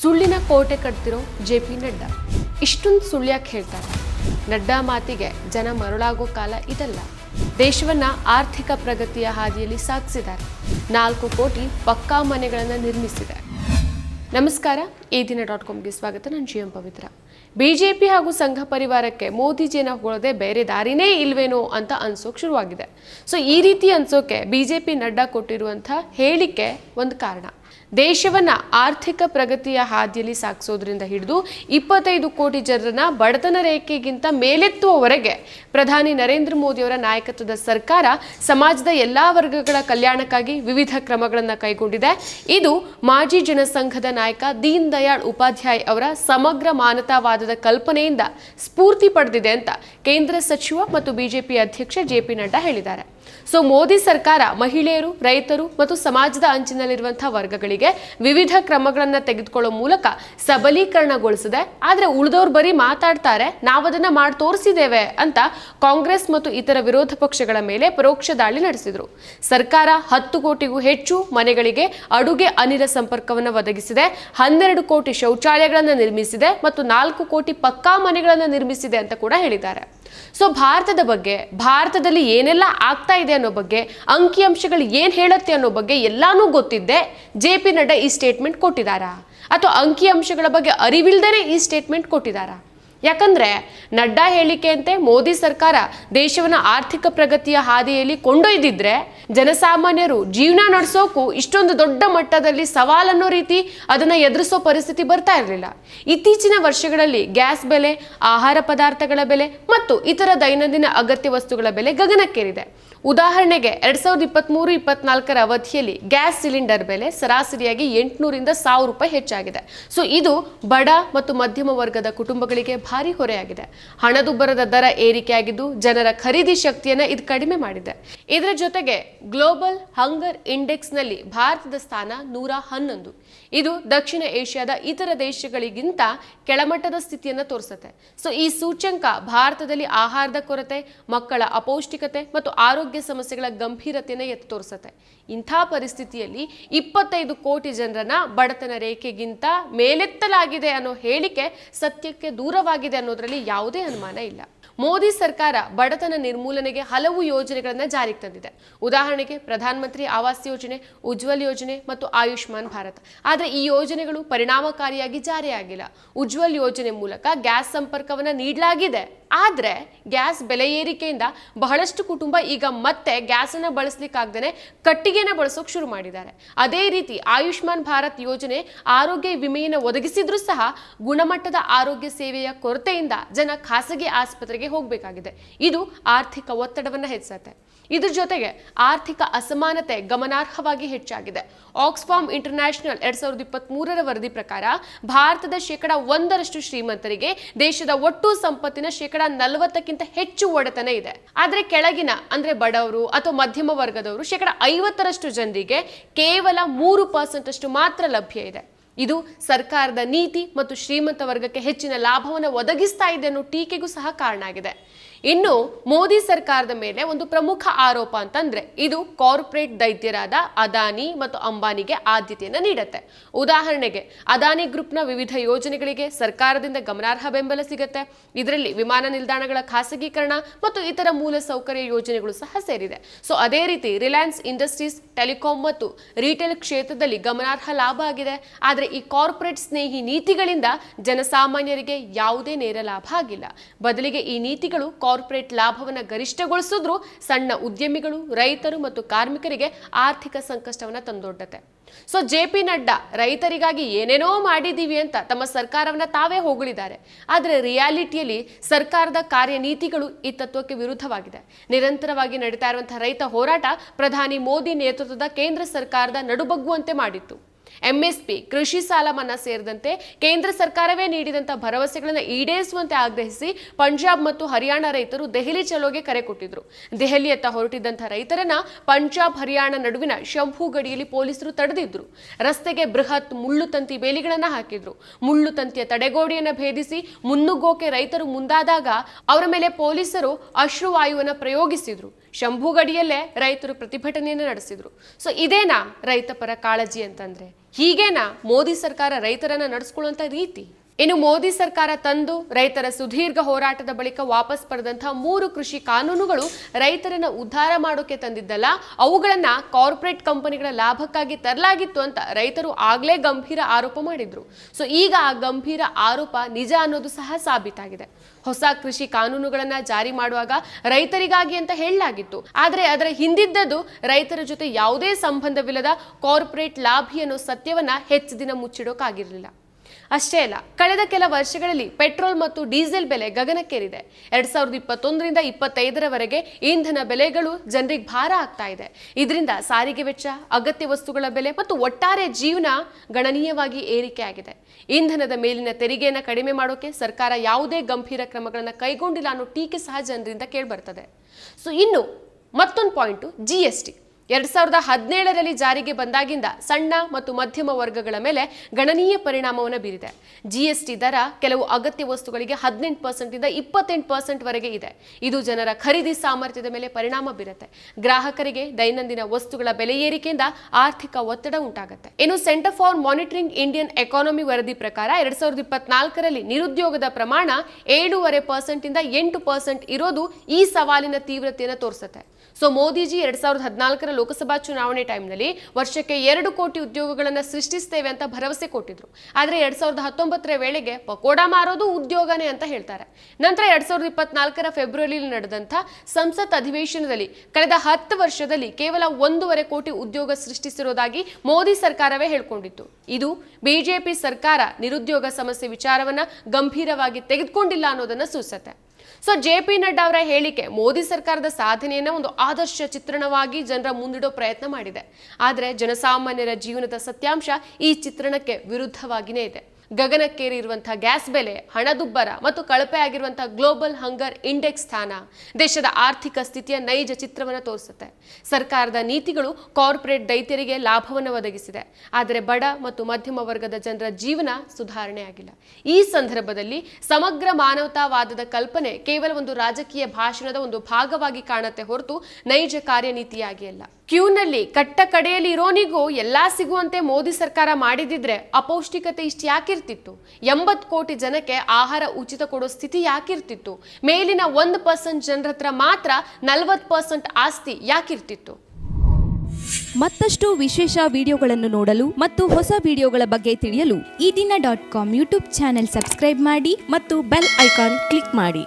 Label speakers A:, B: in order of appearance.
A: ಸುಳ್ಳಿನ ಕೋಟೆ ಕಟ್ತಿರೋ J P Nadda. ಇಷ್ಟೊಂದು ಸುಳ್ಳ್ಯಾಕೆ ಹೇಳ್ತಾರೆ. ನಡ್ಡಾ ಮಾತಿಗೆ ಜನ ಮರುಳಾಗೋ ಕಾಲ ಇದಲ್ಲ. ದೇಶವನ್ನ ಆರ್ಥಿಕ ಪ್ರಗತಿಯ ಹಾದಿಯಲ್ಲಿ ಸಾಗಿಸಿದ್ದಾರೆ. ನಾಲ್ಕು ಕೋಟಿ ಪಕ್ಕಾ ಮನೆಗಳನ್ನು ನಿರ್ಮಿಸಿದೆ ನಮಸ್ಕಾರ, ಈ ದಿನ ಡಾಟ್ ಕಾಮ್ಗೆ ಸ್ವಾಗತ. ನಾನು ಜಿ ಎಂ ಪವಿತ್ರ. ಬಿಜೆಪಿ ಹಾಗೂ ಸಂಘ ಪರಿವಾರಕ್ಕೆ ಮೋದಿಜಿನ ಹೊಳದೆ ಬೇರೆ ದಾರಿನೇ ಇಲ್ವೇನೋ ಅಂತ ಅನ್ಸೋಕೆ ಶುರುವಾಗಿದೆ. ಸೊ ಈ ರೀತಿ ಅನ್ಸೋಕೆ ಬಿಜೆಪಿ ನಡ್ಡಾ ಕೊಟ್ಟಿರುವಂಥ ಹೇಳಿಕೆ ಒಂದು ಕಾರಣ. ದೇಶವನ್ನ ಆರ್ಥಿಕ ಪ್ರಗತಿಯ ಹಾದಿಯಲ್ಲಿ ಸಾಗಿಸೋದ್ರಿಂದ ಹಿಡಿದು ಇಪ್ಪತ್ತೈದು ಕೋಟಿ ಜನರನ್ನ ಬಡತನ ರೇಖೆಗಿಂತ ಮೇಲೆತ್ತುವವರೆಗೆ ಪ್ರಧಾನಿ ನರೇಂದ್ರ ಮೋದಿಯವರ ನಾಯಕತ್ವದ ಸರ್ಕಾರ ಸಮಾಜದ ಎಲ್ಲಾ ವರ್ಗಗಳ ಕಲ್ಯಾಣಕ್ಕಾಗಿ ವಿವಿಧ ಕ್ರಮಗಳನ್ನು ಕೈಗೊಂಡಿದೆ. ಇದು ಮಾಜಿ ಜನಸಂಘದ ನಾಯಕ ದೀನ್ ದಯಾಳ್ ಉಪಾಧ್ಯಾಯ ಅವರ ಸಮಗ್ರ ಮಾನತಾವಾದದ ಕಲ್ಪನೆಯಿಂದ ಸ್ಫೂರ್ತಿ ಪಡೆದಿದೆ ಅಂತ ಕೇಂದ್ರ ಸಚಿವ ಮತ್ತು ಬಿಜೆಪಿ ಅಧ್ಯಕ್ಷ ಜೆ ಪಿ ನಡ್ಡಾ ಹೇಳಿದ್ದಾರೆ. ಸೊ ಮೋದಿ ಸರ್ಕಾರ ಮಹಿಳೆಯರು, ರೈತರು ಮತ್ತು ಸಮಾಜದ ಅಂಚಿನಲ್ಲಿರುವಂತಹ ವರ್ಗಗಳಿಗೆ ವಿವಿಧ ಕ್ರಮಗಳನ್ನು ತೆಗೆದುಕೊಳ್ಳೋ ಮೂಲಕ ಸಬಲೀಕರಣಗೊಳಿಸಿದೆ. ಆದ್ರೆ ಉಳಿದವ್ರು ಬರೀ ಮಾತಾಡ್ತಾರೆ, ನಾವದನ್ನ ಮಾಡಿ ತೋರಿಸಿದ್ದೇವೆ ಅಂತ ಕಾಂಗ್ರೆಸ್ ಮತ್ತು ಇತರ ವಿರೋಧ ಪಕ್ಷಗಳ ಮೇಲೆ ಪರೋಕ್ಷ ದಾಳಿ ನಡೆಸಿದ್ರು. ಸರ್ಕಾರ ಹತ್ತು ಕೋಟಿಗೂ ಹೆಚ್ಚು ಮನೆಗಳಿಗೆ ಅಡುಗೆ ಅನಿಲ ಸಂಪರ್ಕವನ್ನು ಒದಗಿಸಿದೆ, ಹನ್ನೆರಡು ಕೋಟಿ ಶೌಚಾಲಯಗಳನ್ನು ನಿರ್ಮಿಸಿದೆ ಮತ್ತು ನಾಲ್ಕು ಕೋಟಿ ಪಕ್ಕಾ ಮನೆಗಳನ್ನು ನಿರ್ಮಿಸಿದೆ ಅಂತ ಕೂಡ ಹೇಳಿದ್ದಾರೆ. ಸೊ ಭಾರತದ ಬಗ್ಗೆ, ಭಾರತದಲ್ಲಿ ಏನೆಲ್ಲ ಆಗ್ತಾ ಇದೆ ಅನ್ನೋ ಬಗ್ಗೆ, ಅಂಕಿಅಂಶಗಳು ಏನ್ ಹೇಳುತ್ತೆ ಅನ್ನೋ ಬಗ್ಗೆ ಎಲ್ಲಾನು ಗೊತ್ತಿದ್ದೆ ಜೆ ಪಿ ನಡ್ಡಾ ಈ ಸ್ಟೇಟ್ಮೆಂಟ್ ಕೊಟ್ಟಿದ್ದಾರಾ? ಅಥವಾ ಅಂಕಿಅಂಶಗಳ ಬಗ್ಗೆ ಅರಿವಿಲ್ದೇನೆ ಈ ಸ್ಟೇಟ್ಮೆಂಟ್ ಕೊಟ್ಟಿದ್ದಾರಾ? ಯಾಕಂದ್ರೆ ನಡ್ಡಾ ಹೇಳಿಕೆಯಂತೆ ಮೋದಿ ಸರ್ಕಾರ ದೇಶವನ್ನು ಆರ್ಥಿಕ ಪ್ರಗತಿಯ ಹಾದಿಯಲ್ಲಿ ಕೊಂಡೊಯ್ದಿದ್ರೆ ಜನಸಾಮಾನ್ಯರು ಜೀವನ ನಡೆಸೋಕು ಇಷ್ಟೊಂದು ದೊಡ್ಡ ಮಟ್ಟದಲ್ಲಿ ಸವಾಲನ್ನೋ ರೀತಿ ಅದನ್ನ ಎದುರಿಸೋ ಪರಿಸ್ಥಿತಿ ಬರ್ತಾ ಇರಲಿಲ್ಲ. ಇತ್ತೀಚಿನ ವರ್ಷಗಳಲ್ಲಿ ಗ್ಯಾಸ್ ಬೆಲೆ, ಆಹಾರ ಪದಾರ್ಥಗಳ ಬೆಲೆ ಮತ್ತು ಇತರ ದೈನಂದಿನ ಅಗತ್ಯ ವಸ್ತುಗಳ ಬೆಲೆ ಗಗನಕ್ಕೇರಿದೆ. ಉದಾಹರಣೆಗೆ ಎರಡ್ ಸಾವಿರದ ಇಪ್ಪತ್ಮೂರು, ಇಪ್ಪತ್ನಾಲ್ಕರ ಅವಧಿಯಲ್ಲಿ ಗ್ಯಾಸ್ ಸಿಲಿಂಡರ್ ಬೆಲೆ ಸರಾಸರಿಯಾಗಿ ಎಂಟುನೂರಿಂದ ಸಾವಿರ ರೂಪಾಯಿ ಹೆಚ್ಚಾಗಿದೆ. ಸೊ ಇದು ಬಡ ಮತ್ತು ಮಧ್ಯಮ ವರ್ಗದ ಕುಟುಂಬಗಳಿಗೆ ಭಾರಿ ಹೊರೆಯಾಗಿದೆ. ಹಣದುಬ್ಬರದ ದರ ಏರಿಕೆಯಾಗಿದ್ದು ಜನರ ಖರೀದಿ ಶಕ್ತಿಯನ್ನ ಇದು ಕಡಿಮೆ ಮಾಡಿದೆ. ಇದರ ಜೊತೆಗೆ ಗ್ಲೋಬಲ್ ಹಂಗರ್ ಇಂಡೆಕ್ಸ್ನಲ್ಲಿ ಭಾರತದ ಸ್ಥಾನ ನೂರ ಹನ್ನೊಂದು. ಇದು ದಕ್ಷಿಣ ಏಷ್ಯಾದ ಇತರ ದೇಶಗಳಿಗಿಂತ ಕೆಳಮಟ್ಟದ ಸ್ಥಿತಿಯನ್ನು ತೋರಿಸುತ್ತೆ. ಸೊ ಈ ಸೂಚ್ಯಂಕ ಭಾರತದಲ್ಲಿ ಆಹಾರದ ಕೊರತೆ, ಮಕ್ಕಳ ಅಪೌಷ್ಟಿಕತೆ ಮತ್ತು ಆರೋಗ್ಯ ಸಮಸ್ಯೆಗಳ ಗಂಭೀರತೆಯನ್ನು ಎತ್ತಿ ತೋರಿಸುತ್ತೆ. ಇಂಥ ಪರಿಸ್ಥಿತಿಯಲ್ಲಿ ಇಪ್ಪತ್ತೈದು ಕೋಟಿ ಜನರನ್ನ ಬಡತನ ರೇಖೆಗಿಂತ ಮೇಲೆತ್ತಲಾಗಿದೆ ಅನ್ನೋ ಹೇಳಿಕೆ ಸತ್ಯಕ್ಕೆ ದೂರವಾಗಿದೆ ಅನ್ನೋದರಲ್ಲಿ ಯಾವುದೇ ಅನುಮಾನ ಇಲ್ಲ. ಮೋದಿ ಸರ್ಕಾರ ಬಡತನ ನಿರ್ಮೂಲನೆಗೆ ಹಲವು ಯೋಜನೆಗಳನ್ನು ಜಾರಿಗೆ ತಂದಿದೆ. ಉದಾಹರಣೆಗೆ ಪ್ರಧಾನಮಂತ್ರಿ ಆವಾಸ್ ಯೋಜನೆ, ಉಜ್ವಲ್ ಯೋಜನೆ ಮತ್ತು ಆಯುಷ್ಮಾನ್ ಭಾರತ್. ಆದರೆ ಈ ಯೋಜನೆಗಳು ಪರಿಣಾಮಕಾರಿಯಾಗಿ ಜಾರಿಯಾಗಿಲ್ಲ ಉಜ್ವಲ್ ಯೋಜನೆ ಮೂಲಕ ಗ್ಯಾಸ್ ಸಂಪರ್ಕವನ್ನು ನೀಡಲಾಗಿದೆ. ಆದರೆ ಗ್ಯಾಸ್ ಬೆಲೆ ಏರಿಕೆಯಿಂದ ಬಹಳಷ್ಟು ಕುಟುಂಬ ಈಗ ಮತ್ತೆ ಗ್ಯಾಸನ್ನು ಬಳಸಲಿಕ್ಕಾಗ್ದೇ ಕಟ್ಟಿಗೆನ ಬಳಸೋಕೆ ಶುರು ಮಾಡಿದ್ದಾರೆ. ಅದೇ ರೀತಿ ಆಯುಷ್ಮಾನ್ ಭಾರತ್ ಯೋಜನೆ ಆರೋಗ್ಯ ವಿಮೆಯನ್ನು ಒದಗಿಸಿದ್ರೂ ಸಹ ಗುಣಮಟ್ಟದ ಆರೋಗ್ಯ ಸೇವೆಯ ಕೊರತೆಯಿಂದ ಜನ ಖಾಸಗಿ ಆಸ್ಪತ್ರೆಗೆ ಹೋಗಬೇಕಾಗಿದೆ. ಇದು ಆರ್ಥಿಕ ಒತ್ತಡವನ್ನು ಹೆಚ್ಚಿಸುತ್ತೆ. ಇದ್ರ ಜೊತೆಗೆ ಆರ್ಥಿಕ ಅಸಮಾನತೆ ಗಮನಾರ್ಹವಾಗಿ ಹೆಚ್ಚಾಗಿದೆ. ಆಕ್ಸ್ಫಾರ್ಮ್ ಇಂಟರ್ನ್ಯಾಷನಲ್ ಎರಡ್ ಸಾವಿರದ ಇಪ್ಪತ್ತ್ ಮೂರರ ವರದಿ ಪ್ರಕಾರ ಭಾರತದ ಶೇಕಡ ಒಂದರಷ್ಟು ಶ್ರೀಮಂತರಿಗೆ ದೇಶದ ಒಟ್ಟು ಸಂಪತ್ತಿನ ಶೇಕಡ ನಲವತ್ತಕ್ಕಿಂತ ಹೆಚ್ಚು ಒಡೆತನ ಇದೆ. ಆದರೆ ಕೆಳಗಿನ, ಅಂದ್ರೆ ಬಡವರು ಅಥವಾ ಮಧ್ಯಮ ವರ್ಗದವರು ಶೇಕಡ ಐವತ್ತರಷ್ಟು ಜನರಿಗೆ ಕೇವಲ ಮೂರು ಪರ್ಸೆಂಟ್ ಅಷ್ಟು ಮಾತ್ರ ಲಭ್ಯ ಇದೆ. ಇದು ಸರ್ಕಾರದ ನೀತಿ ಮತ್ತು ಶ್ರೀಮಂತ ವರ್ಗಕ್ಕೆ ಹೆಚ್ಚಿನ ಲಾಭವನ್ನು ಒದಗಿಸ್ತಾ ಇದೆ ಅನ್ನೋ ಟೀಕೆಗೂ ಸಹ ಕಾರಣ ಆಗಿದೆ. ಇನ್ನು ಮೋದಿ ಸರ್ಕಾರದ ಮೇಲೆ ಒಂದು ಪ್ರಮುಖ ಆರೋಪ ಅಂತಂದ್ರೆ ಇದು ಕಾರ್ಪೊರೇಟ್ ದೈತ್ಯರಾದ ಅದಾನಿ ಮತ್ತು ಅಂಬಾನಿಗೆ ಆದ್ಯತೆಯನ್ನು ನೀಡುತ್ತೆ. ಉದಾಹರಣೆಗೆ, ಅದಾನಿ ಗ್ರೂಪ್ನ ವಿವಿಧ ಯೋಜನೆಗಳಿಗೆ ಸರ್ಕಾರದಿಂದ ಗಮನಾರ್ಹ ಬೆಂಬಲ ಸಿಗುತ್ತೆ. ಇದರಲ್ಲಿ ವಿಮಾನ ನಿಲ್ದಾಣಗಳ ಖಾಸಗೀಕರಣ ಮತ್ತು ಇತರ ಮೂಲ ಸೌಕರ್ಯ ಯೋಜನೆಗಳು ಸಹ ಸೇರಿದೆ. ಸೊ ಅದೇ ರೀತಿ ರಿಲಯನ್ಸ್ ಇಂಡಸ್ಟ್ರೀಸ್, ಟೆಲಿಕಾಂ ಮತ್ತು ರಿಟೇಲ್ ಕ್ಷೇತ್ರದಲ್ಲಿ ಗಮನಾರ್ಹ ಲಾಭ ಆಗಿದೆ. ಆದರೆ ಈ ಕಾರ್ಪೊರೇಟ್ ಸ್ನೇಹಿ ನೀತಿಗಳಿಂದ ಜನಸಾಮಾನ್ಯರಿಗೆ ಯಾವುದೇ ನೇರ ಲಾಭ ಆಗಿಲ್ಲ. ಬದಲಿಗೆ ಈ ನೀತಿಗಳು ಕಾರ್ಪೊರೇಟ್ ಲಾಭವನ್ನು ಗರಿಷ್ಠಗೊಳಿಸಿದ್ರೂ ಸಣ್ಣ ಉದ್ಯಮಿಗಳು, ರೈತರು ಮತ್ತು ಕಾರ್ಮಿಕರಿಗೆ ಆರ್ಥಿಕ ಸಂಕಷ್ಟವನ್ನು ತಂದೊಡ್ಡತೆ ಸೊ ಜೆ ಪಿ ನಡ್ಡಾ ರೈತರಿಗಾಗಿ ಏನೇನೋ ಮಾಡಿದ್ದೀವಿ ಅಂತ ತಮ್ಮ ಸರ್ಕಾರವನ್ನ ತಾವೇ ಹೊಗಳಿದ್ದಾರೆ ಆದರೆ ರಿಯಾಲಿಟಿಯಲ್ಲಿ ಸರ್ಕಾರದ ಕಾರ್ಯನೀತಿಗಳು ಈ ತತ್ವಕ್ಕೆ ವಿರುದ್ಧವಾಗಿದೆ. ನಿರಂತರವಾಗಿ ನಡೀತಾ ಇರುವಂತಹ ರೈತ ಹೋರಾಟ ಪ್ರಧಾನಿ ಮೋದಿ ನೇತೃತ್ವದ ಕೇಂದ್ರ ಸರ್ಕಾರದ ನಡುಬಗ್ಗುವಂತೆ ಮಾಡಿತ್ತು. ಎಂಎಸ್ಪಿ, ಕೃಷಿ ಸಾಲ ಮನ್ನಾ ಸೇರಿದಂತೆ ಕೇಂದ್ರ ಸರ್ಕಾರವೇ ನೀಡಿದಂತಹ ಭರವಸೆಗಳನ್ನು ಈಡೇರಿಸುವಂತೆ ಆಗ್ರಹಿಸಿ ಪಂಜಾಬ್ ಮತ್ತು ಹರಿಯಾಣ ರೈತರು ದೆಹಲಿ ಚಲೋಗೆ ಕರೆ ಕೊಟ್ಟಿದ್ರು. ದೆಹಲಿಯತ್ತ ಹೊರಟಿದ್ದಂತಹ ರೈತರನ್ನ ಪಂಜಾಬ್, ಹರಿಯಾಣ ನಡುವಿನ ಶಂಭು ಗಡಿಯಲ್ಲಿ ಪೊಲೀಸರು ತಡೆದಿದ್ರು. ರಸ್ತೆಗೆ ಬೃಹತ್ ಮುಳ್ಳು ತಂತಿ ಬೇಲಿಗಳನ್ನು ಹಾಕಿದ್ರು. ಮುಳ್ಳು ತಂತಿಯ ತಡೆಗೋಡೆಯನ್ನ ಭೇದಿಸಿ ಮುನ್ನುಗ್ಗೋಕೆ ರೈತರು ಮುಂದಾದಾಗ ಅವರ ಮೇಲೆ ಪೊಲೀಸರು ಅಶ್ರುವಾಯುವನ್ನು ಪ್ರಯೋಗಿಸಿದ್ರು. ಶಂಭುಗಡಿಯಲ್ಲೇ ರೈತರು ಪ್ರತಿಭಟನೆಯನ್ನು ನಡೆಸಿದ್ರು. ಸೊ ಇದೇನಾ ರೈತ ಪರ ಕಾಳಜಿ ಅಂತಂದ್ರೆ ಹೀಗೇನಾ ಮೋದಿ ಸರ್ಕಾರ ರೈತರನ್ನ ನಡೆಸ್ಕೊಳ್ಳುವಂಥ ರೀತಿ. ಇನ್ನು ಮೋದಿ ಸರ್ಕಾರ ತಂದು ರೈತರ ಸುದೀರ್ಘ ಹೋರಾಟದ ಬಳಿಕ ವಾಪಸ್ ಪಡೆದಂತಹ ಮೂರು ಕೃಷಿ ಕಾನೂನುಗಳು ರೈತರನ್ನ ಉದ್ಧಾರ ಮಾಡೋಕೆ ತಂದಿದ್ದಲ್ಲ, ಅವುಗಳನ್ನ ಕಾರ್ಪೊರೇಟ್ ಕಂಪನಿಗಳ ಲಾಭಕ್ಕಾಗಿ ತರಲಾಗಿತ್ತು ಅಂತ ರೈತರು ಆಗ್ಲೇ ಗಂಭೀರ ಆರೋಪ ಮಾಡಿದ್ರು. ಸೊ ಈಗ ಆ ಗಂಭೀರ ಆರೋಪ ನಿಜ ಅನ್ನೋದು ಸಹ ಸಾಬೀತಾಗಿದೆ. ಹೊಸ ಕೃಷಿ ಕಾನೂನುಗಳನ್ನ ಜಾರಿ ಮಾಡುವಾಗ ರೈತರಿಗಾಗಿ ಅಂತ ಹೇಳಲಾಗಿತ್ತು. ಆದರೆ ಅದರ ಹಿಂದಿದ್ದದ್ದು ರೈತರ ಜೊತೆ ಯಾವುದೇ ಸಂಬಂಧವಿಲ್ಲದ ಕಾರ್ಪೊರೇಟ್ ಲಾಭಿ ಅನ್ನೋ ಸತ್ಯವನ್ನ ಹೆಚ್ಚು ದಿನ ಮುಚ್ಚಿಡೋಕಾಗಿರಲಿಲ್ಲ. ಅಷ್ಟೇ ಅಲ್ಲ, ಕಳೆದ ಕೆಲ ವರ್ಷಗಳಲ್ಲಿ ಪೆಟ್ರೋಲ್ ಮತ್ತು ಡೀಸೆಲ್ ಬೆಲೆ ಗಗನಕ್ಕೇರಿದೆ. ಎರಡ್ ಸಾವಿರದ ಇಪ್ಪತ್ತೊಂದರಿಂದ ಇಪ್ಪತ್ತೈದರವರೆಗೆ ಇಂಧನ ಬೆಲೆಗಳು ಜನರಿಗೆ ಭಾರ ಆಗ್ತಾ ಇದೆ. ಇದರಿಂದ ಸಾರಿಗೆ ವೆಚ್ಚ, ಅಗತ್ಯ ವಸ್ತುಗಳ ಬೆಲೆ ಮತ್ತು ಒಟ್ಟಾರೆ ಜೀವನ ಗಣನೀಯವಾಗಿ ಏರಿಕೆಯಾಗಿದೆ. ಇಂಧನದ ಮೇಲಿನ ತೆರಿಗೆಯನ್ನು ಕಡಿಮೆ ಮಾಡೋಕೆ ಸರ್ಕಾರ ಯಾವುದೇ ಗಂಭೀರ ಕ್ರಮಗಳನ್ನು ಕೈಗೊಂಡಿಲ್ಲ ಅನ್ನೋ ಟೀಕೆ ಸಹ ಜನರಿಂದ ಕೇಳಿಬರ್ತದೆ. ಸೊ ಇನ್ನು ಮತ್ತೊಂದು ಪಾಯಿಂಟು ಜಿ ಎಸ್ ಟಿ ಎರಡ್ ಸಾವಿರದ ಹದಿನೇಳರಲ್ಲಿ ಜಾರಿಗೆ ಬಂದಾಗಿಂದ ಸಣ್ಣ ಮತ್ತು ಮಧ್ಯಮ ವರ್ಗಗಳ ಮೇಲೆ ಗಣನೀಯ ಪರಿಣಾಮವನ್ನು ಬೀರಿದೆ. ಜಿಎಸ್ಟಿ ದರ ಕೆಲವು ಅಗತ್ಯ ವಸ್ತುಗಳಿಗೆ ಹದಿನೆಂಟು ಪರ್ಸೆಂಟ್ ಇಂದ ಇಪ್ಪತ್ತೆಂಟು ಪರ್ಸೆಂಟ್ ವರೆಗೆ ಇದೆ. ಇದು ಜನರ ಖರೀದಿ ಸಾಮರ್ಥ್ಯದ ಮೇಲೆ ಪರಿಣಾಮ ಬೀರುತ್ತೆ. ಗ್ರಾಹಕರಿಗೆ ದೈನಂದಿನ ವಸ್ತುಗಳ ಬೆಲೆ ಏರಿಕೆಯಿಂದ ಆರ್ಥಿಕ ಒತ್ತಡ ಉಂಟಾಗುತ್ತೆ. ಇನ್ನು Centre for Monitoring Indian Economy ವರದಿ ಪ್ರಕಾರ ಎರಡ್ ಸಾವಿರದ ಇಪ್ಪತ್ನಾಲ್ಕರಲ್ಲಿ ನಿರುದ್ಯೋಗದ ಪ್ರಮಾಣ ಏಳೂವರೆ ಪರ್ಸೆಂಟ್ ಇಂದ ಎಂಟು ಪರ್ಸೆಂಟ್ ಇರೋದು ಈ ಸವಾಲಿನ ತೀವ್ರತೆಯನ್ನು ತೋರಿಸುತ್ತೆ. ಸೊ ಮೋದಿಜಿ ಎರಡ್ ಸಾವಿರದ ಹದಿನಾಲ್ಕರ ಲೋಕಸಭಾ ಚುನಾವಣೆ ಟೈಮ್ನಲ್ಲಿ ವರ್ಷಕ್ಕೆ ಎರಡು ಕೋಟಿ ಉದ್ಯೋಗಗಳನ್ನು ಸೃಷ್ಟಿಸ್ತೇವೆ ಅಂತ ಭರವಸೆ ಕೊಟ್ಟಿದ್ರು. ಆದರೆ ಎರಡ್ ಸಾವಿರದ ಹತ್ತೊಂಬತ್ತರ ವೇಳೆಗೆ ಪಕೋಡ ಮಾರೋದು ಉದ್ಯೋಗನೇ ಅಂತ ಹೇಳ್ತಾರೆ. ನಂತರ ಎರಡ್ ಸಾವಿರದ ಇಪ್ಪತ್ನಾಲ್ಕರ ಫೆಬ್ರವರಿಯಲ್ಲಿ ನಡೆದಂಥ ಸಂಸತ್ ಅಧಿವೇಶನದಲ್ಲಿ ಕಳೆದ ಹತ್ತು ವರ್ಷದಲ್ಲಿ ಕೇವಲ ಒಂದೂವರೆ ಕೋಟಿ ಉದ್ಯೋಗ ಸೃಷ್ಟಿಸಿರೋದಾಗಿ ಮೋದಿ ಸರ್ಕಾರವೇ ಹೇಳ್ಕೊಂಡಿತ್ತು. ಇದು ಬಿಜೆಪಿ ಸರ್ಕಾರ ನಿರುದ್ಯೋಗ ಸಮಸ್ಯೆ ವಿಚಾರವನ್ನ ಗಂಭೀರವಾಗಿ ತೆಗೆದುಕೊಂಡಿಲ್ಲ ಅನ್ನೋದನ್ನ ಸೂಚಿಸುತ್ತೆ ಸೊ ಜೆ ಪಿ ನಡ್ಡಾ ಅವರ ಹೇಳಿಕೆ, ಮೋದಿ ಸರ್ಕಾರದ ಸಾಧನೆಯನ್ನ ಒಂದು ಆದರ್ಶ ಚಿತ್ರಣವಾಗಿ ಜನರ ಮುಂದಿಡೋ ಪ್ರಯತ್ನ ಮಾಡಿದೆ. ಆದರೆ ಜನಸಾಮಾನ್ಯರ ಜೀವನದ ಸತ್ಯಾಂಶ ಈ ಚಿತ್ರಣಕ್ಕೆ ವಿರುದ್ಧವಾಗಿಯೇ ಇದೆ. ಗಗನಕ್ಕೇರಿ ಇರುವಂತಹ ಗ್ಯಾಸ್ ಬೆಲೆ, ಹಣದುಬ್ಬರ ಮತ್ತು ಕಳಪೆ ಆಗಿರುವಂತಹ ಗ್ಲೋಬಲ್ ಹಂಗರ್ ಇಂಡೆಕ್ಸ್ ಸ್ಥಾನ ದೇಶದ ಆರ್ಥಿಕ ಸ್ಥಿತಿಯ ನೈಜ ಚಿತ್ರವನ್ನು ತೋರಿಸುತ್ತೆ. ಸರ್ಕಾರದ ನೀತಿಗಳು ಕಾರ್ಪೊರೇಟ್ ದೈತ್ಯರಿಗೆ ಲಾಭವನ್ನು ಒದಗಿಸಿದೆ. ಆದರೆ ಬಡ ಮತ್ತು ಮಧ್ಯಮ ವರ್ಗದ ಜನರ ಜೀವನ ಸುಧಾರಣೆ ಆಗಿಲ್ಲ ಈ ಸಂದರ್ಭದಲ್ಲಿ ಸಮಗ್ರ ಮಾನವತಾವಾದದ ಕಲ್ಪನೆ ಕೇವಲ ಒಂದು ರಾಜಕೀಯ ಭಾಷಣದ ಒಂದು ಭಾಗವಾಗಿ ಕಾಣುತ್ತೆ ಹೊರತು ನೈಜ ಕಾರ್ಯನೀತಿಯಾಗಿ ಅಲ್ಲ. ಕ್ಯೂನಲ್ಲಿ ಕಟ್ಟ ಕಡೆಯಲ್ಲಿ ಇರೋನಿಗೂ ಎಲ್ಲಾ ಸಿಗುವಂತೆ ಮೋದಿ ಸರ್ಕಾರ ಮಾಡಿದಿದ್ರೆ ಅಪೌಷ್ಟಿಕತೆ ಇಷ್ಟು ಯಾಕಿರ್ತಿತ್ತು? ಎಂಬತ್ತು ಕೋಟಿ ಜನಕ್ಕೆ ಆಹಾರ ಉಚಿತ ಕೊಡೋ ಸ್ಥಿತಿ ಯಾಕಿರ್ತಿತ್ತು? ಮೇಲಿನ ಒಂದು ಪರ್ಸೆಂಟ್ ಜನರ ಹತ್ರ ಮಾತ್ರ ನಲವತ್ತು ಪರ್ಸೆಂಟ್ ಆಸ್ತಿ ಯಾಕಿರ್ತಿತ್ತು?
B: ಮತ್ತಷ್ಟು ವಿಶೇಷ ವಿಡಿಯೋಗಳನ್ನು ನೋಡಲು ಮತ್ತು ಹೊಸ ವಿಡಿಯೋಗಳ ಬಗ್ಗೆ ತಿಳಿಯಲು
C: Ee Dina dot com YouTube channel subscribe ಮಾಡಿ ಮತ್ತು ಬೆಲ್ ಐಕಾನ್ ಕ್ಲಿಕ್ ಮಾಡಿ.